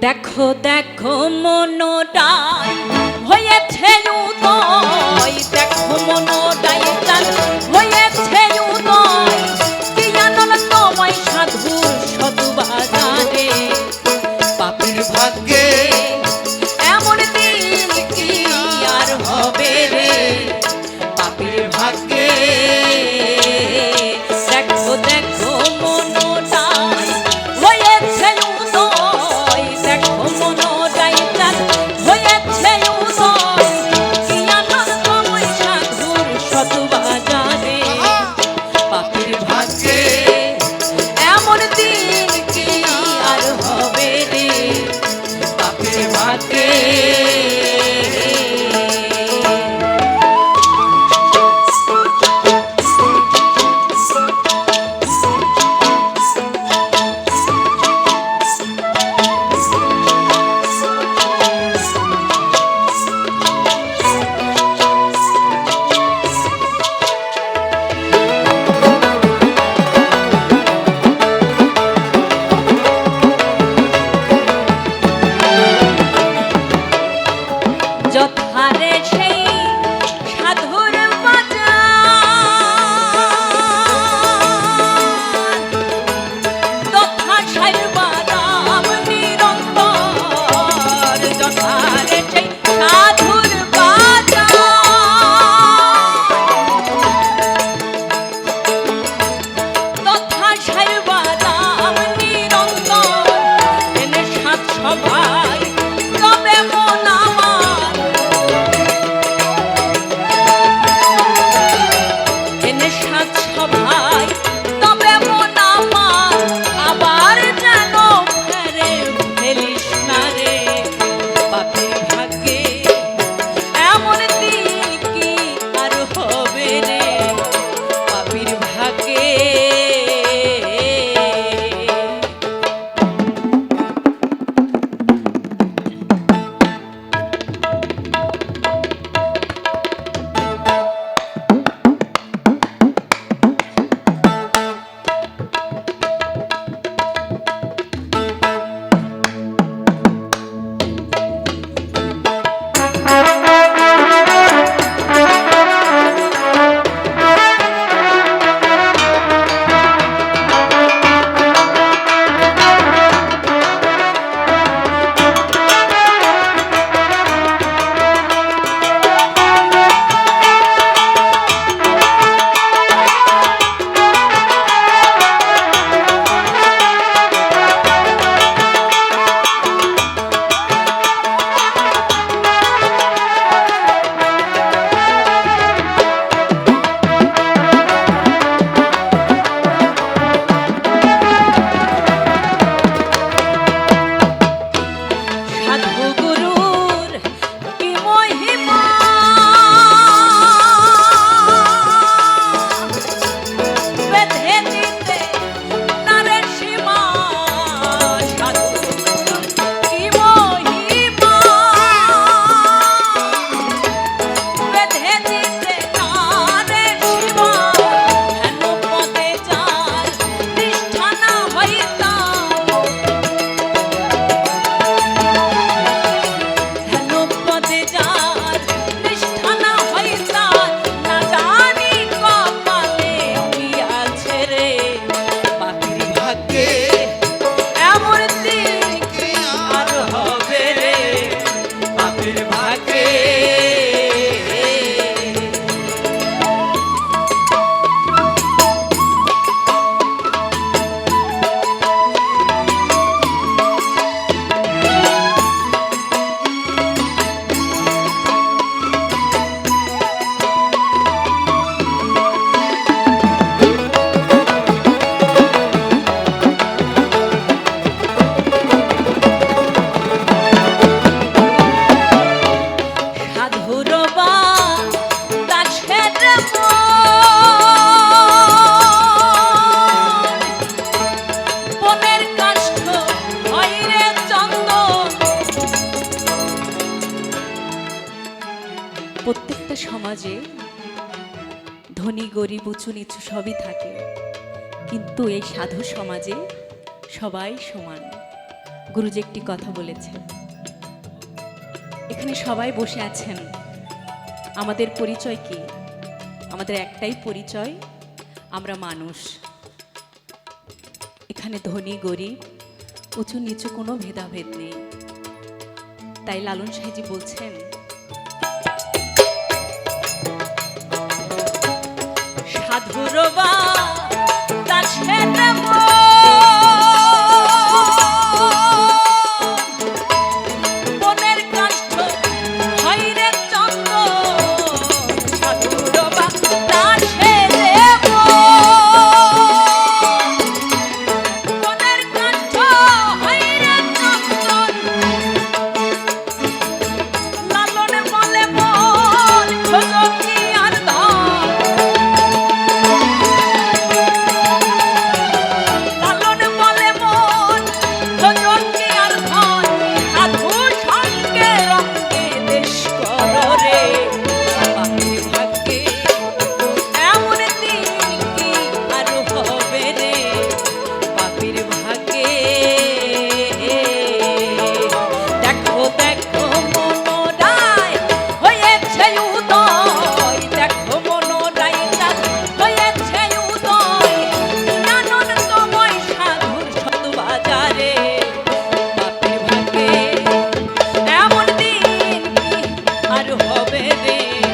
দেখো দেখো মনোটাই হয়েছে উদয় দেখো মনোটাই হয়েছে Change. প্রত্যেকটা সমাজে ধনী, গরিব, উঁচু, নিচু সবই থাকে। কিন্তু এই সাধু সমাজে সবাই সমান। গুরুজি একটি কথা বলেছেন, এখানে সবাই বসে আছেন। আমাদের পরিচয় কি? আমাদের একটাই পরিচয়, আমরা মানুষ। এখানে ধনী, গরিব, উঁচু, নিচু কোনো ভেদাভেদ নেই। তাই লালন সাহেজি বলছেন সাধুর বা দাসের মন হবে রে।